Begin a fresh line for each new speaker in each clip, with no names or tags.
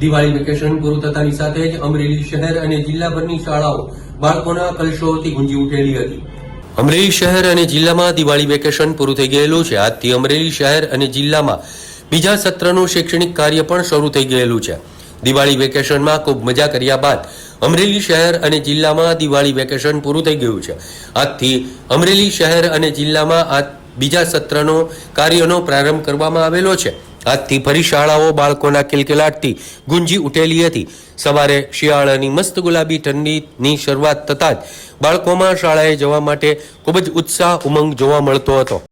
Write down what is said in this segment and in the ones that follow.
Diwali vacation પૂરું થતાની સાથે જ અમરેલી શહેર અને જિલ્લાભરની શાળાઓ બાળકોના કલશોથી ગુંજી ઉઠેલી હતી. અમરેલી શહેર અને જિલ્લામાં દિવાળી વેકેશન પૂરું થઈ ગયેલું છે. આજથી અમરેલી શહેર અને જિલ્લામાં બીજા સત્રનું શૈક્ષણિક કાર્ય પણ શરૂ થઈ ગયેલું છે. દિવાળી વેકેશનમાં ખૂબ મજા કર્યા બાદ અમરેલી શહેર અને જિલ્લામાં દિવાળી વેકેશન પૂરું થઈ ગયું છે. આજથી અમરેલી શહેર અને જિલ્લામાં આ બીજા સત્રનો કાર્યનો પ્રારંભ કરવામાં આવેલો છે. આજથી ફરી શાળાઓ બાળકોના કિલકિલાટથી ગુંજી ઉઠેલી હતી. સવારે શિયાળાની મસ્ત ગુલાબી ઠંડીની શરૂઆત થતાં જ બાળકોમાં શાળાએ જવા માટે ખૂબ જ ઉત્સાહ ઉમંગ જોવા મળતો હતો.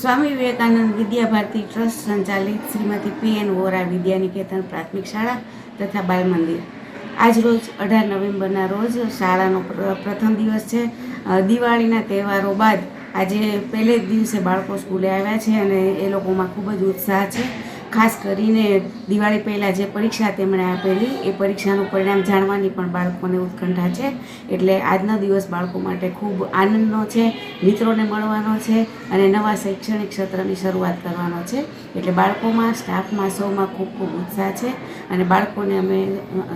સ્વામી વિવેકાનંદ વિદ્યાભારતી ટ્રસ્ટ સંચાલિત શ્રીમતી પી એન વોરા વિદ્યાનિકેતન પ્રાથમિક શાળા તથા બાલ મંદિર આજરોજ અઢાર નવેમ્બરના રોજ શાળાનો પ્ર- પ્રથમ દિવસ છે. દિવાળીના તહેવારો બાદ આજે પહેલે જ દિવસે બાળકો સ્કૂલે આવ્યા છે અને એ લોકોમાં ખૂબ જ ઉત્સાહ છે. ખાસ કરીને દિવાળી પહેલાં જે પરીક્ષા તેમણે આપેલી, એ પરીક્ષાનું પરિણામ જાણવાની પણ બાળકોને ઉત્કંઠા છે. એટલે આજનો દિવસ બાળકો માટે ખૂબ આનંદનો છે, મિત્રોને મળવાનો છે અને નવા શૈક્ષણિક સત્રની શરૂઆત કરવાનો છે. એટલે બાળકોમાં, સ્ટાફમાં, સૌમાં ખૂબ ખૂબ ઉત્સાહ છે અને બાળકોને અમે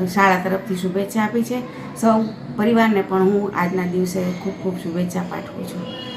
શાળા તરફથી શુભેચ્છા આપી છે. સૌ પરિવારને પણ હું આજના દિવસે ખૂબ ખૂબ શુભેચ્છા પાઠવું છું.